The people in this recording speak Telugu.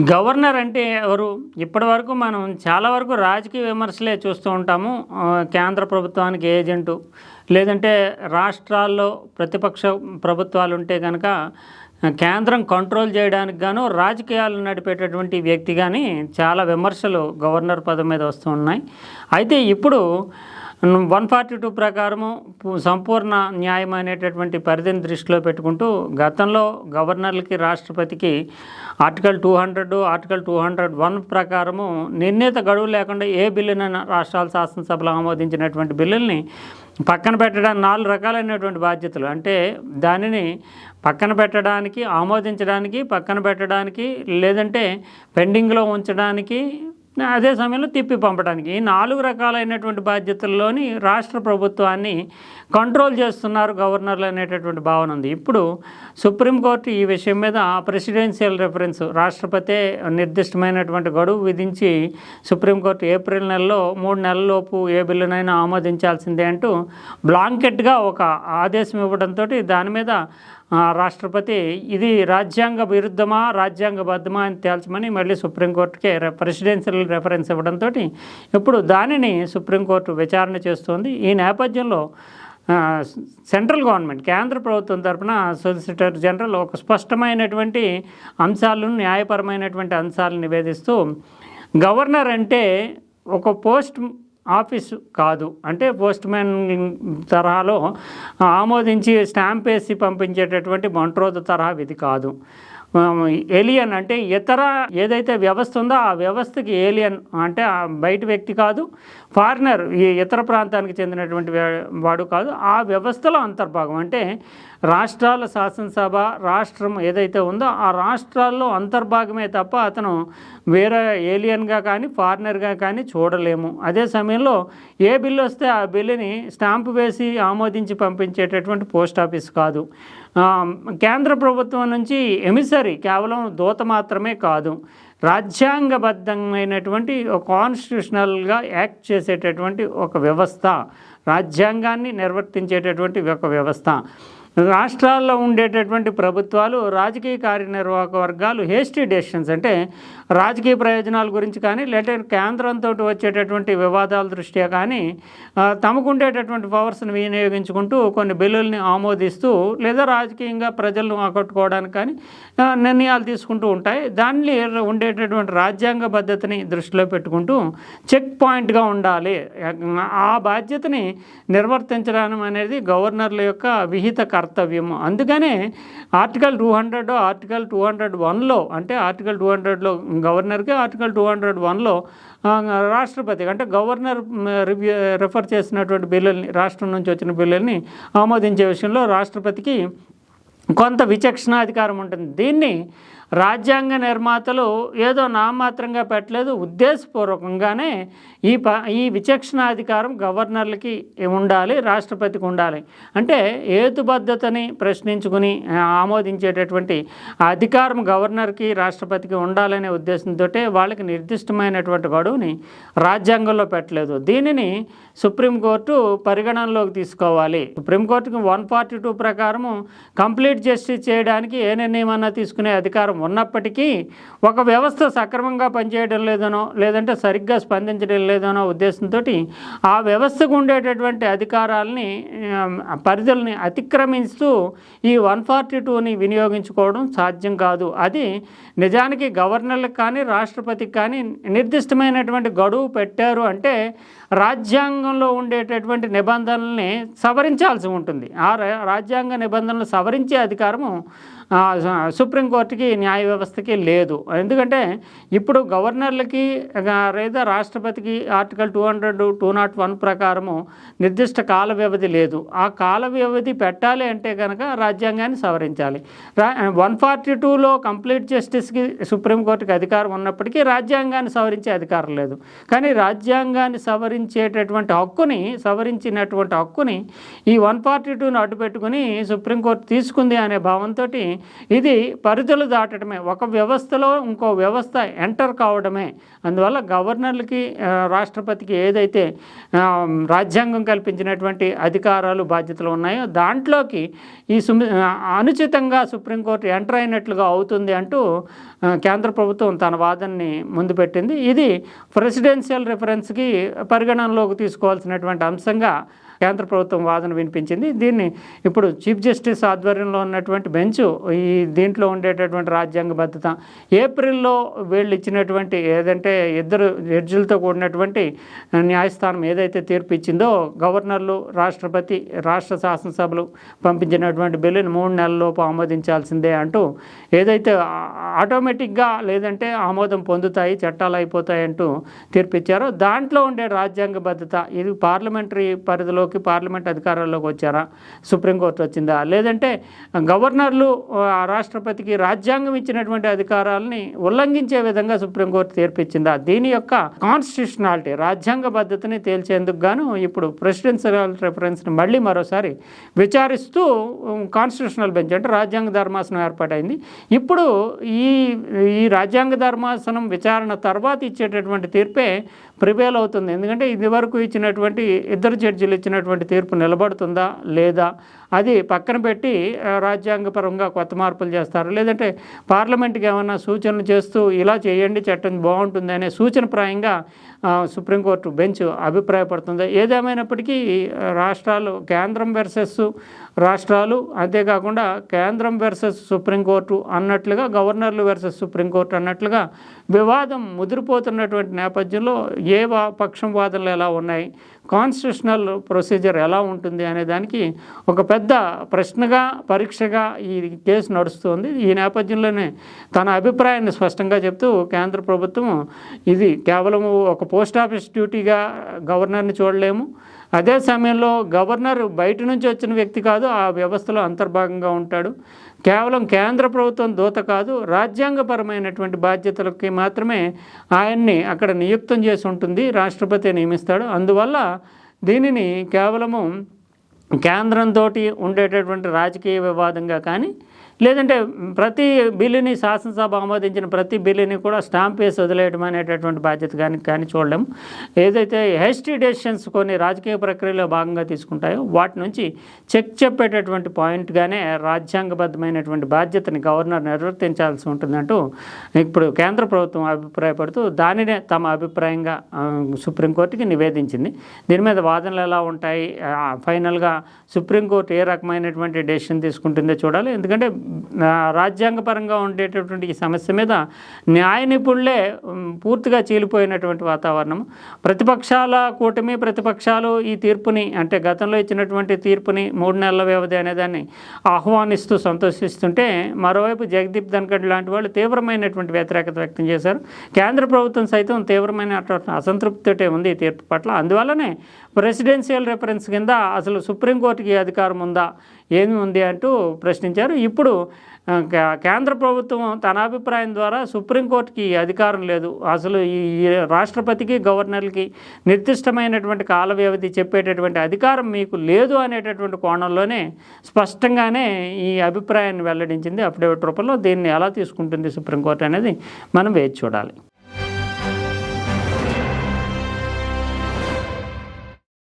గవర్నర్ అంటే ఎవరు? ఇప్పటి వరకు మనం చాలా వరకు రాజకీయ విమర్శలే చూస్తూ ఉంటాము. కేంద్ర ప్రభుత్వానికి ఏజెంటు. లేదంటే రాష్ట్రాల్లో ప్రతిపక్ష ప్రభుత్వాలు ఉంటే కనుక కేంద్రం కంట్రోల్ చేయడానికి గాను రాజకీయాలు నడిపేటటువంటి వ్యక్తి కానీ చాలా విమర్శలు గవర్నర్ పదం మీద వస్తూ ఉన్నాయి. అయితే ఇప్పుడు వన్ ఫార్టీ టూ ప్రకారము సంపూర్ణ న్యాయం అనేటటువంటి పరిధిని దృష్టిలో పెట్టుకుంటూ గతంలో గవర్నర్లకి రాష్ట్రపతికి article two hundred article two hundred one ప్రకారము నిర్ణీత గడువు లేకుండా ఏ బిల్లునైనా రాష్ట్రాల శాసనసభలో ఆమోదించినటువంటి బిల్లుల్ని పక్కన పెట్టడానికి నాలుగు రకాలైనటువంటి బాధ్యతలు. అంటే దానిని పక్కన పెట్టడానికి ఆమోదించడానికి పక్కన పెట్టడానికి లేదంటే పెండింగ్లో ఉంచడానికి అదే సమయంలో తిప్పి పంపడానికి ఈ నాలుగు రకాలైనటువంటి బాధ్యతల్లోని రాష్ట్ర ప్రభుత్వాన్ని కంట్రోల్ చేస్తున్నారు గవర్నర్లు అనేటటువంటి భావన ఉంది. ఇప్పుడు సుప్రీంకోర్టు ఈ విషయం మీద ప్రెసిడెన్షియల్ రెఫరెన్స్ రాష్ట్రపతే నిర్దిష్టమైనటువంటి గడువు విధించి సుప్రీంకోర్టు ఏప్రిల్ నెలలో మూడు నెలలలోపు ఏ బిల్లునైనా ఆమోదించాల్సిందే అంటూ బ్లాంకెట్గా ఒక ఆదేశం ఇవ్వడంతో దాని మీద రాష్ట్రపతి ఇది రాజ్యాంగ విరుద్ధమా రాజ్యాంగబద్ధమా అని తేల్చమని మళ్ళీ సుప్రీంకోర్టుకే రె- ప్రెసిడెన్షియల్ రెఫరెన్స్ ఇవ్వడంతో ఇప్పుడు దానిని సుప్రీంకోర్టు విచారణ చేస్తోంది. ఈ నేపథ్యంలో సెంట్రల్ గవర్నమెంట్ కేంద్ర ప్రభుత్వం తరఫున సొలిసిటర్ జనరల్ ఒక స్పష్టమైనటువంటి అంశాలను న్యాయపరమైనటువంటి అంశాలను నివేదిస్తూ గవర్నర్ అంటే ఒక పోస్ట్ ఆఫీసు కాదు. అంటే పోస్ట్ మ్యాన్ తరహాలో ఆమోదించి స్టాంప్ వేసి పంపించేటటువంటి మంట్రోజు తరహా ఇది కాదు. ఏలియన్ అంటే ఇతర ఏదైతే వ్యవస్థ ఉందో ఆ వ్యవస్థకి ఏలియన్ అంటే ఆ బయట వ్యక్తి కాదు ఫారినర్ ఈ ఇతర ప్రాంతానికి చెందినటువంటి వాడు కాదు ఆ వ్యవస్థలో అంతర్భాగం. అంటే రాష్ట్రాల శాసనసభ రాష్ట్రం ఏదైతే ఉందో ఆ రాష్ట్రాల్లో అంతర్భాగమే తప్ప అతను వేరే ఏలియన్గా కానీ ఫారినర్గా కానీ చూడలేము. అదే సమయంలో ఏ బిల్లు వస్తే ఆ బిల్లుని స్టాంపు వేసి ఆమోదించి పంపించేటటువంటి పోస్ట్ ఆఫీస్ కాదు. కేంద్ర ప్రభుత్వం నుంచి ఎమిసరీ కేవలం దూత మాత్రమే కాదు. రాజ్యాంగబద్ధమైనటువంటి కాన్స్టిట్యూషనల్గా యాక్ట్ చేసేటటువంటి ఒక వ్యవస్థ రాజ్యాంగాన్ని నిర్వర్తించేటటువంటి ఒక వ్యవస్థ. రాష్ట్రాల్లో ఉండేటటువంటి ప్రభుత్వాలు రాజకీయ కార్యనిర్వాహక వర్గాలు హేస్టీ డెసిషన్స్ అంటే రాజకీయ ప్రయోజనాల గురించి కానీ లేదంటే కేంద్రంతో వచ్చేటటువంటి వివాదాల దృష్ట్యా కానీ తమకు ఉండేటటువంటి పవర్స్ని వినియోగించుకుంటూ కొన్ని బిల్లుల్ని ఆమోదిస్తూ లేదా రాజకీయంగా ప్రజలను ఆకట్టుకోవడానికి కానీ నిర్ణయాలు తీసుకుంటూ ఉంటాయి. దాన్ని ఉండేటటువంటి రాజ్యాంగ పద్ధతిని దృష్టిలో పెట్టుకుంటూ చెక్ పాయింట్గా ఉండాలి. ఆ బాధ్యతని నిర్వర్తించడం అనేది గవర్నర్ల యొక్క విహిత కర్త కర్తవ్యము. అందుకనే article two hundred article two hundred వన్లో అంటే ఆర్టికల్ టూ హండ్రెడ్లో గవర్నర్కి ఆర్టికల్ టూ హండ్రెడ్ వన్లో రాష్ట్రపతి అంటే గవర్నర్ రివ్యూ రెఫర్ చేసినటువంటి బిల్లుల్ని రాష్ట్రం నుంచి వచ్చిన బిల్లుల్ని ఆమోదించే విషయంలో రాష్ట్రపతికి కొంత విచక్షణాధికారం ఉంటుంది. దీన్ని రాజ్యాంగ నిర్మాతలు ఏదో నామాత్రంగా పెట్టలేదు ఉద్దేశపూర్వకంగానే ఈ ప ఈ విచక్షణాధికారం గవర్నర్లకి ఉండాలి రాష్ట్రపతికి ఉండాలి. అంటే హేతుబద్ధతని ప్రశ్నించుకుని ఆమోదించేటటువంటి అధికారం గవర్నర్కి రాష్ట్రపతికి ఉండాలనే ఉద్దేశంతో వాళ్ళకి నిర్దిష్టమైనటువంటి గడువుని రాజ్యాంగంలో పెట్టలేదు. దీనిని సుప్రీంకోర్టు పరిగణనలోకి తీసుకోవాలి. సుప్రీంకోర్టుకి వన్ ఫార్టీ టూ ప్రకారము కంప్లీట్ జస్టిస్ చేయడానికి ఏ నిర్ణయం అన్నా తీసుకునే అధికారం ఉన్నప్పటికీ ఒక వ్యవస్థ సక్రమంగా పనిచేయడం లేదనో లేదంటే సరిగ్గా స్పందించడం లేదనో ఉద్దేశంతో ఆ వ్యవస్థకు ఉండేటటువంటి అధికారాలని పరిధుల్ని అతిక్రమిస్తూ ఈ వన్ ఫార్టీ టూని వినియోగించుకోవడం సాధ్యం కాదు. అది నిజానికి గవర్నర్లకు కానీ రాష్ట్రపతికి కానీ నిర్దిష్టమైనటువంటి గడువు పెట్టారు అంటే రాజ్యాంగంలో ఉండేటటువంటి నిబంధనల్ని సవరించాల్సి ఉంటుంది. ఆ రా- రాజ్యాంగ నిబంధనలు సవరించే అధికారము ఆ, స- సుప్రీంకోర్టుకి న్యాయ వ్యవస్థకి లేదు. ఎందుకంటే ఇప్పుడు గవర్నర్లకి లేదా రాష్ట్రపతికి article two hundred two naught one ప్రకారము నిర్దిష్ట కాల వ్యవధి లేదు. ఆ కాల వ్యవధి పెట్టాలి అంటే కనుక రాజ్యాంగాన్ని సవరించాలి. వన్ ఫార్టీ టూలో కంప్లీట్ జస్టిస్కి సుప్రీంకోర్టుకి అధికారం ఉన్నప్పటికీ రాజ్యాంగాన్ని సవరించే అధికారం లేదు. కానీ రాజ్యాంగాన్ని సవరించేటటువంటి హక్కుని సవరించినటువంటి హక్కుని ఈ వన్ ఫార్టీ టూను అడ్డుపెట్టుకుని సుప్రీంకోర్టు తీసుకుంది అనే భావంతో ఇది పరిధులు దాటడమే. ఒక వ్యవస్థలో ఇంకో వ్యవస్థ ఎంటర్ కావడమే. అందువల్ల గవర్నర్లకి రాష్ట్రపతికి ఏదైతే రాజ్యాంగం కల్పించినటువంటి అధికారాలు బాధ్యతలు ఉన్నాయో దాంట్లోకి ఈ సుమి అనుచితంగా సుప్రీంకోర్టు ఎంటర్ అయినట్లుగా అవుతుంది అంటూ కేంద్ర ప్రభుత్వం తన వాదనని ముందు పెట్టింది. ఇది ప్రెసిడెన్షియల్ రిఫరెన్స్కి పరిగణనలోకి తీసుకోవాల్సినటువంటి అంశంగా కేంద్ర ప్రభుత్వం వాదన వినిపించింది. దీన్ని ఇప్పుడు చీఫ్ జస్టిస్ ఆధ్వర్యంలో ఉన్నటువంటి బెంచ్ ఈ దీంట్లో ఉండేటటువంటి రాజ్యాంగ భద్రత ఏప్రిల్లో వీళ్ళు ఇచ్చినటువంటి ఏదంటే ఇద్దరు జడ్జిలతో కూడినటువంటి న్యాయస్థానం ఏదైతే తీర్పు ఇచ్చిందో గవర్నర్లు రాష్ట్రపతి రాష్ట్ర శాసనసభలు పంపించినటువంటి బిల్లుని మూడు నెలల్లోపు ఆమోదించాల్సిందే అంటూ ఏదైతే ఆటోమేటిక్గా లేదంటే ఆమోదం పొందుతాయి చట్టాలు అయిపోతాయి అంటూ తీర్పిచ్చారో దాంట్లో ఉండే రాజ్యాంగ భద్రత ఇది పార్లమెంటరీ పరిధిలో అధికారంలోకి పార్లమెంట్ అధికారంలోకి వచ్చారా? సుప్రీంకోర్టు వచ్చిందా? లేదంటే గవర్నర్లు ఆ రాష్ట్రపతికి రాజ్యాంగం ఇచ్చినటువంటి అధికారాలని ఉల్లంఘించే విధంగా సుప్రీంకోర్టు తీర్పిచ్చిందా? దీని యొక్క కాన్స్టిట్యూషనాలిటీ రాజ్యాంగ పద్ధతిని తేల్చేందుకు గాను ఇప్పుడు ప్రెసిడెన్షియల్ రిఫరెన్స్ని మళ్ళీ మరోసారి విచారిస్తూ కాన్స్టిట్యూషనల్ బెంచ్ అంటే రాజ్యాంగ ధర్మాసనం ఏర్పాటైంది. ఇప్పుడు ఈ ఈ రాజ్యాంగ ధర్మాసనం విచారణ తర్వాత ఇచ్చేటటువంటి తీర్పే ప్రివేల్ అవుతుంది. ఎందుకంటే ఇదివరకు ఇచ్చినటువంటి ఇద్దరు జడ్జీలు ఇచ్చినటువంటి తీర్పు నిలబడుతుందా లేదా అది పక్కన పెట్టి రాజ్యాంగపరంగా కొత్త మార్పులు చేస్తారు? లేదంటే పార్లమెంట్కి ఏమైనా సూచనలు చేస్తూ ఇలా చేయండి చట్టం బాగుంటుంది అనే సూచన ప్రాయంగా సుప్రీంకోర్టు బెంచ్ అభిప్రాయపడుతుంది? ఏదేమైనప్పటికీ రాష్ట్రాలు కేంద్రం వెర్సెస్ రాష్ట్రాలు అంతేకాకుండా కేంద్రం వెర్సెస్ సుప్రీంకోర్టు అన్నట్లుగా గవర్నర్లు వెర్సెస్ సుప్రీంకోర్టు అన్నట్లుగా వివాదం ముదిరిపోతున్నటువంటి నేపథ్యంలో ఏ వా- పక్షం వాదనలు ఎలా ఉన్నాయి కాన్స్టిట్యూషనల్ ప్రొసీజర్ ఎలా ఉంటుంది అనే దానికి ఒక పెద్ద ప్రశ్నగా పరీక్షగా ఈ కేసు నడుస్తుంది. ఈ నేపథ్యంలోనే తన అభిప్రాయాన్ని స్పష్టంగా చెప్తూ కేంద్ర ప్రభుత్వం ఇది కేవలం ఒక పోస్ట్ ఆఫీస్ డ్యూటీగా గవర్నర్ని చూడలేము. అదే సమయంలో గవర్నర్ బయట నుంచి వచ్చిన వ్యక్తి కాదు ఆ వ్యవస్థలో అంతర్భాగంగా ఉంటాడు. కేవలం కేంద్ర ప్రభుత్వం దూత కాదు రాజ్యాంగపరమైనటువంటి బాధ్యతలకి మాత్రమే ఆయన్ని అక్కడ నియుక్తం చేసి ఉంటుంది రాష్ట్రపతి నియమిస్తాడు. అందువల్ల దీనిని కేవలము కేంద్రంతో ఉండేటటువంటి రాజకీయ వివాదంగా కానీ లేదంటే ప్రతి బిల్లుని శాసనసభ ఆమోదించిన ప్రతి బిల్లుని కూడా స్టాంప్ వేసి వదిలేయడం అనేటటువంటి బాధ్యత కానీ కానీ చూడలేము ఏదైతే హెస్టీ డెసిషన్స్ కొన్ని రాజకీయ ప్రక్రియలో భాగంగా తీసుకుంటాయో వాటి నుంచి చెక్ చెప్పేటటువంటి పాయింట్గానే రాజ్యాంగబద్ధమైనటువంటి బాధ్యతని గవర్నర్ నిర్వర్తించాల్సి ఉంటుందంటూ ఇప్పుడు కేంద్ర ప్రభుత్వం అభిప్రాయపడుతూ దానినే తమ అభిప్రాయంగా సుప్రీంకోర్టుకి నివేదించింది. దీని మీద వాదనలు ఎలా ఉంటాయి? ఫైనల్గా సుప్రీంకోర్టు ఏ రకమైనటువంటి డెసిషన్ తీసుకుంటుందో చూడాలి. ఎందుకంటే రాజ్యాంగపరంగా ఉండేటటువంటి ఈ సమస్య మీద న్యాయ నిపుణులే పూర్తిగా చీలిపోయినటువంటి వాతావరణం ప్రతిపక్షాల కూటమి ప్రతిపక్షాలు ఈ తీర్పుని అంటే గతంలో ఇచ్చినటువంటి తీర్పుని మూడు నెలల వ్యవధి అనేదాన్ని ఆహ్వానిస్తూ సంతోషిస్తుంటే మరోవైపు జగదీప్ ధన్కడ్ లాంటి వాళ్ళు తీవ్రమైనటువంటి వ్యతిరేకత వ్యక్తం చేశారు. కేంద్ర ప్రభుత్వం సైతం తీవ్రమైన అసంతృప్తితో ఉంది ఈ తీర్పు పట్ల. అందువల్లనే ప్రెసిడెన్షియల్ రిఫరెన్స్ కింద అసలు సుప్రీంకోర్టుకి అధికారం ఉందా ఏమి ఉంది అంటూ ప్రశ్నించారు. ఇప్పుడు కేంద్ర ప్రభుత్వం తన అభిప్రాయం ద్వారా సుప్రీంకోర్టుకి అధికారం లేదు. అసలు ఈ ఈ రాష్ట్రపతికి గవర్నర్కి నిర్దిష్టమైనటువంటి కాల వ్యవధి చెప్పేటటువంటి అధికారం మీకు లేదు అనేటటువంటి కోణంలోనే స్పష్టంగానే ఈ అభిప్రాయాన్ని వెల్లడించింది అఫిడవిట్ రూపంలో. దీన్ని ఎలా తీసుకుంటుంది సుప్రీంకోర్టు అనేది మనం వేచి చూడాలి.